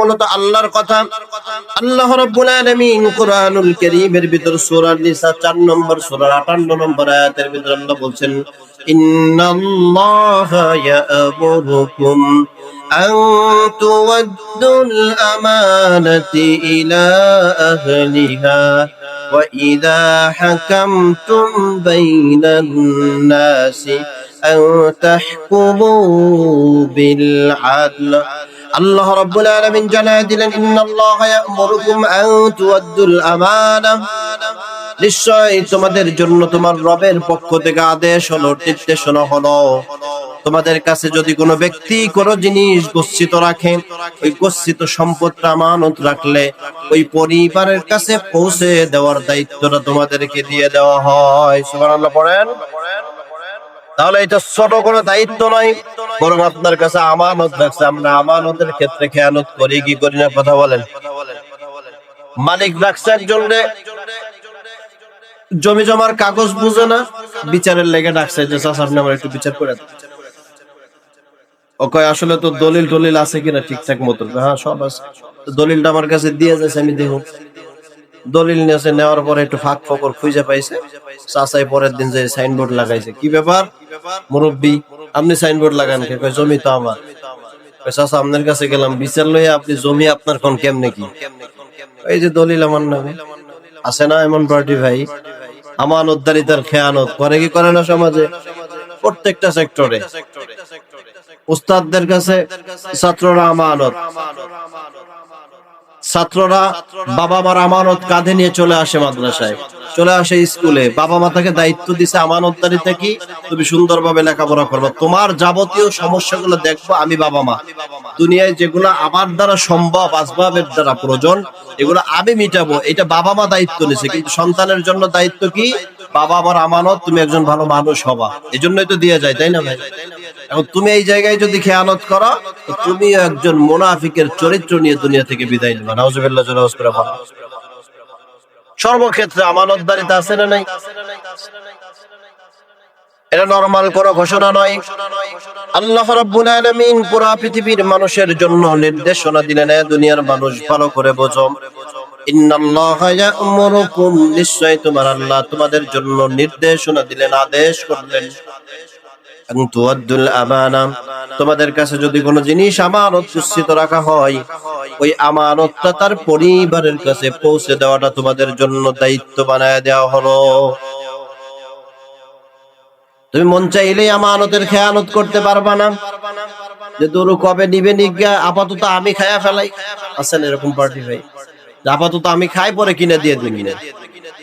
মূলত আল্লাহর কথা। আল্লাহ রব্বুল আলামিন কোরআনুল কারীমের ভিতর সূরা নিসা 4 নম্বর, সূরা 58 নম্বর আয়াতের ভিতর আল্লাহ বলছেন, ইন্নাল্লাহা ইয়া'মুরুকুম আন তুওয়াদ্দুল আমানাতি ইলা আহলিহা ওয়া ইযা হাকামতুম বাইনান নাসি আন তাহকুমু আল্লাহ রাব্বুল আলামিন জানায় দিলেন, ইন্নাল্লাহা ইয়া'মুরুকুম আন তুআদ্দুল আমানা। নিশ্চয় তোমাদের জন্য তোমার রবের পক্ষ থেকে আদেশ হলো নির্দেশনা হলো। তোমাদের কাছে যদি কোনো ব্যক্তি কোনো জিনিস গচ্ছিত রাখে, ওই গচ্ছিত সম্পদটা আমানত রাখলে ওই পরিবারের কাছে পৌঁছে দেওয়ার দায়িত্বটা তোমাদেরকে দিয়ে দেওয়া হয়। সুবহানাল্লাহ, পড়েন। তাহলে এটা ছোট কোনো দায়িত্ব নয়, বরং আপনার কাছে আমানত রাখছে। আমরা আমানতের ক্ষেত্রে খেয়ানত করি, কি করি না কথা বলেন? মালিক রাখছে একজন জমি জমার কাগজ বুঝে না, বিচারের লেগে ডাকছে যে চাষা আপনি আমার একটু বিচার করে দেন। ও কয়, আসলে তো দলিল টলিল আছে কিনা ঠিকঠাক মতো? হ্যাঁ সব আছে। দলিলটা আমার কাছে দিয়ে যাচ্ছে আমি দেখুন দলিল নিয়েছে, নেওয়ার পরে একটু ফাঁক ফকর খুঁজে পাইছে। চাচাই পরের দিন যে সাইনবোর্ড লাগাইছে। কি ব্যাপার? মুরব্বী আপনি সাইনবোর্ড লাগান কে? জমি তো আমার। চাচা আপনার কাছে গেলাম। বিচার লইয়া আপনি জমি আপনার কোন কেমনে কি? এই যে দলিল আমার নামে। আছে না এমন পার্টি ভাই? আমান আমানতদারিতার খেয়ানত। করে কি করে না সমাজে? প্রত্যেকটা সেক্টরে উস্তাদদের কাছে ছাত্ররা আমানত। ছাত্ররা বাবা মার আমানত কাঁধে নিয়ে চলে আসে মাদ্রাসায়। চলে আসে স্কুলে। বাবা মা তাকে দায়িত্ব দিছে আমানতদারিতে কি? তুমি সুন্দরভাবে লেখাপড়া করবে। তোমার যাবতীয় সমস্যাগুলো দেখব আমি বাবা মা দুনিয়ায় যেগুলো আমার দ্বারা সম্ভব, আসবাবের দ্বারা প্রয়োজন, এগুলো আমি মিটাবো। এটা বাবা মা দায়িত্ব নিছে। কিন্তু সন্তানের জন্য দায়িত্ব কি? বাবা আমার আমানত, তুমি একজন ভালো মানুষ হবা। এই জন্যই তো দিয়ে যায়, তাই না ভাই? এখন তুমি এই জায়গায় যদি খেয়ানত করো তুমি একজন মোনাফিকের চরিত্র নিয়ে দুনিয়া থেকে বিদায় নেবা। নাউজুবিল্লাহ। সর্বক্ষেত্রে আমানতদারিতা আছে না নাই? এটা নরমাল কোনো ঘোষণা নয়। আল্লাহ রাব্বুল আলামিন পুরা পৃথিবীর মানুষের জন্য নির্দেশনা দিলেন দুনিয়ার মানুষ, ভালো করে বোঝো। নিশ্চয় তোমার আল্লাহ তোমাদের জন্য নির্দেশনা দিলেন, আদেশ করলেন। তোমাদের কাছে যদি কোনো জিনিস আমানত সুস্থিত রাখা হয়, ওই আমানতটা তার পরিবারের কাছে পৌঁছে দেওয়াটা তোমাদের জন্য দায়িত্ব বানায় দেওয়া হলো। তুমি মন চাইলেই আমানতের খেয়ানত করতে পারবা না। যে দূর কবে নিবে নিজ্ঞা, আপাতত আমি খায়া ফেলাই। আছেন এরকম পার্টি ভাই। আপাতত আমি খাই, পরে কিনে দিয়ে দিবি। কিনে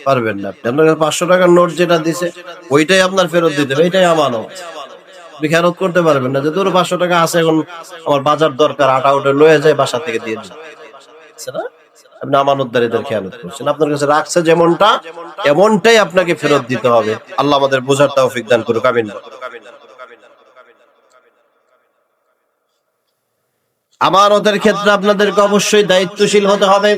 পারবেন না। আপনার পাঁচশো টাকার নোট যেটা দিছে, ওইটাই আপনার ফেরত দিতে হবে, এটাই আমানত। খেয়ানত করতে পারবেন না। যে ধরো পাঁচশো টাকা আছে, এখন আমার বাজার দরকার, আটা উঠে লয়ে যায়, বাসা থেকে দিয়ে দিন না? আপনি আমানতদারিদের খেয়ালত করছেন। আপনার কাছে রাখছে যেমনটা, এমনটাই আপনাকে ফেরত দিতে হবে। আল্লাহ আমাদের বোঝার তৌফিক দান করুক, আমিন। আমানতের ক্ষেত্রে আপনাদেরকে অবশ্যই দায়িত্বশীল হতে হবে।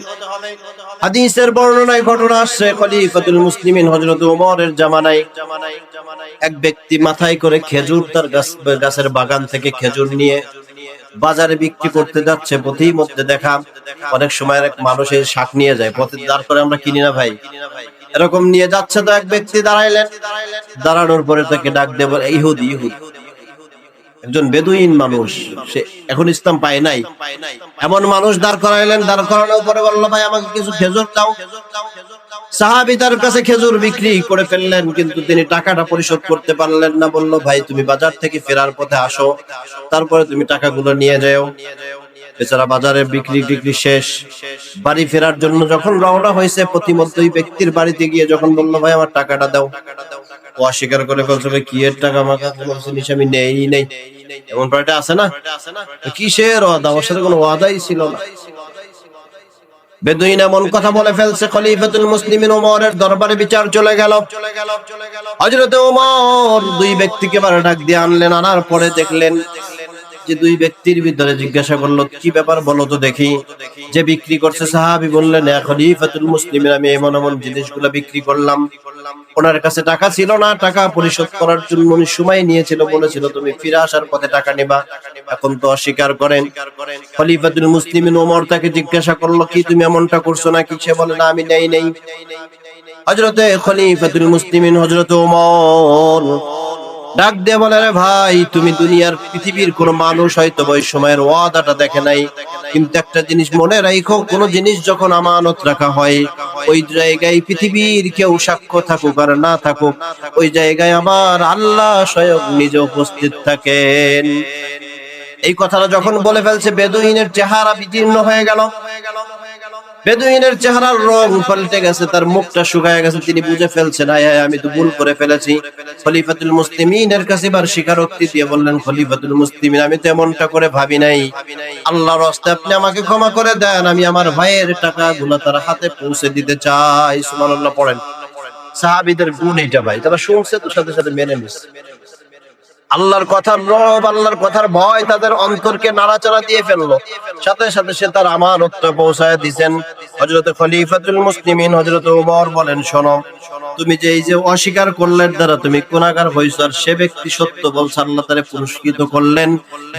হাদিসের বর্ণনায় ঘটনা আসছে, খলিফাতুল মুসলিমিন হযরত ওমরের জামানায়। এক ব্যক্তি মাথায় করে খেজুর তার গাছের বাগান থেকে খেজুর নিয়ে বাজারে বিক্রি করতে যাচ্ছে, পথেই মধ্যে দেখা। অনেক সময় এক মানুষের শাক নিয়ে যায়, পথে দাঁড় করে আমরা কিনি না ভাই। এরকম নিয়ে যাচ্ছে তো এক ব্যক্তি দাঁড়াইলেন। দাঁড়ানোর পরে তাকে ডাক দেব, ইহুদি ইহুদি। একজন বেদুইন মানুষ, সে এখন ইসলাম পায় নাই। এমন মানুষ দাঁড় করাইলেন, দাঁড় করানোর পরে বলল, ভাই, আমাকে কিছু খেজুর দাও। সাহাবি তার কাছে খেজুর বিক্রি করে ফেললেন, কিন্তু তিনি টাকাটা পরিশোধ করতে পারলেন না। বলল, ভাই, তুমি বাজার থেকে ফেরার পথে আসো, তারপরে তুমি টাকাগুলো নিয়ে যাও। বেচারা বাজারে বিক্রি টিক্রি শেষ। বাড়ি ফেরার জন্য যখন রওনা হয়েছে প্রতিমধ্যে ব্যক্তির বাড়িতে গিয়ে যখন বলল, ভাই, আমার টাকাটা দাও। অস্বীকার করে ফেলছে কি এর টাকা? আমার আমি নেই নেই। এমন পার্টি আছে না? কিসের ওয়াদা? আমার সাথে কোনো ওয়াদাই ছিল না। বেদুইন এমন কথা বলে ফেলছে, খলিফাতুল মুসলিমিন ওমরের দরবারে বিচার চলে গেল। হযরত ওমর দুই ব্যক্তিকে বারে ডাক দিয়ে আনলেন, আনার পরে দেখলেন যে দুই ব্যক্তির ভিতরে জিজ্ঞাসা করল, কি ব্যাপার বলো তো দেখি। যে বিক্রি করছে, সাহাবি বললেন "ইয়া খলিফাতুল মুসলিমিন, আমি এমন এমন জিনিসগুলো বিক্রি করলাম। ওনার কাছে টাকা ছিল না, টাকা পরিশোধ করার জন্য উনি সময় নিয়েছিল, বলেছিল, তুমি ফিরে আসার পথে টাকা নেবা। এখন তো অস্বীকার করেন। খলিফাতুল মুসলিমিন ওমর তাকে জিজ্ঞাসা করল, কি তুমি এমনটা করছ নাকি? সে বলে, না, আমি নেই নেই। হজরতে খলিফাতুল মুসলিমিন হজরত ওমর ডাক দিয়ে বলে রে ভাই, তুমি দুনিয়ার পৃথিবীর কোন মানুষ, হয়তো ওই সময়ের ওয়াদাটা দেখে নাই। কিন্তু একটা জিনিস মনে রাখো কোন জিনিস যখন আমানত রাখা হয়, ওই জায়গায় পৃথিবীর কেউ সাক্ষ্য থাকুক আর না থাকুক, ওই জায়গায় আমার আল্লাহ স্বয়ং নিজে উপস্থিত থাকেন। এই কথাটা যখন বলে ফেলছে, বেদুইনের চেহারা বিদীর্ণ হয়ে গেল। বেদুইনের চেহারার রং পাল্টে গেছে, তার মুখটা শুকায় গেছে, তিনি বুঝে ফেলছেন, আয় আয়, আমি তো ভুল করে ফেলেছি। খলিফাতুল মুসলিমিনের কাছে এবার স্বীকারোক্তি দিয়ে বললেন, খলিফাতুল মুসলিমিন, আমি তো এমনটা করে ভাবি নাই। আল্লাহর রাস্তায় আপনি আমাকে ক্ষমা করে দেন, আমি আমার ভাইয়ের টাকা গুলা তার হাতে পৌঁছে দিতে চাই। সুবহানাল্লাহ, পড়েন। সাহাবীদের গুণ এটা ভাই, তারা শুনছে তো, সাথে সাথে মেনে নিচ্ছে আল্লাহর কথার রব, আল্লাহর কথার ভয় তাদের অন্তরকে নাড়াচাড়া দিয়ে ফেলল। সাথে সাথে সে তার আমানতটা পৌঁছায় দিছেন। হযরত খলিফাতুল মুসলিমিন হযরত ওমর বলেন, শোনো, তুমি যে এই যে অস্বীকার করলেন দ্বারা তুমি গুনাহগার হইছো আর সে ব্যক্তি সত্য বলছে, আল্লাহ তারে পুরস্কৃত করলেন।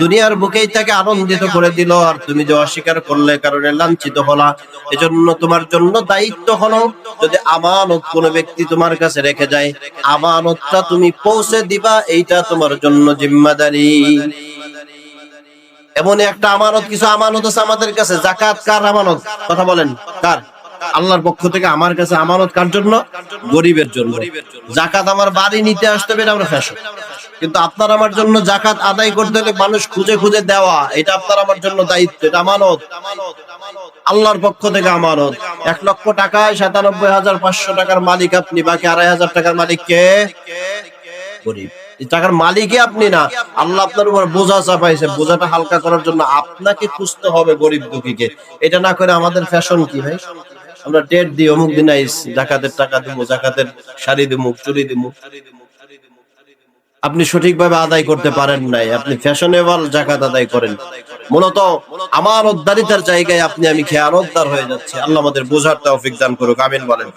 দুনিয়ার বুকেই তাকে আনন্দিত করে দিল আর তুমি যে অস্বীকার করলে কারণে লাঞ্ছিত হলা। এজন্য তোমার জন্য দায়িত্ব হলো, যদি আমানত কোনো ব্যক্তি তোমার কাছে রেখে যায়, আমানতটা তুমি পৌঁছে দিবা, এইটা তোমার জন্য জিম্মাদারি। এমন একটা আমানত, কিছু আমানত আছে আমাদের কাছে। জাকাত কার আমানত? কথা বলেন, কার? আল্লাহর পক্ষ থেকে আমার কাছে আমানত কার জন্য? গরিবের জন্য। জাকাত আমার বাড়ি নিতে আসতে হবে আমরা ফ্যাশন। কিন্তু আপনার আমার জন্য জাকাত আদায় করতে হলে মানুষ খুঁজে খুঁজে দেওয়া, এটা আপনার আমার জন্য দায়িত্ব, এটা আমানত। আল্লাহর পক্ষ থেকে আমানত। এক লক্ষ টাকায় সাতানব্বই হাজার পাঁচশো টাকার মালিক আপনি, বাকি আড়াই হাজার টাকার মালিক কে? গরিব। টাকার আপনি না। আল্লাহ আপনার উপর বোঝা চাপাইছে। বোঝাটা হালকা করার জন্য আপনাকে খুঁজতে হবে গরিব দুঃখীকে। এটা না করে আমাদের ফ্যাশন কি ভাই? আমরা ডেট দিই, অমুক দিন জাকাতের টাকা দিব জাকাতের শাড়ি চুরি আপনি সঠিকভাবে আদায় করতে পারেন নাই। আপনি ফ্যাশনেবল জাকাত আদায় করেন। মূলত আমার উদ্দারিতার জায়গায় আপনি, আমি খেয়াল হয়ে যাচ্ছে। আল্লাহ আমাদের বোঝার তৌফিক দান করুক। আমিন বলেন।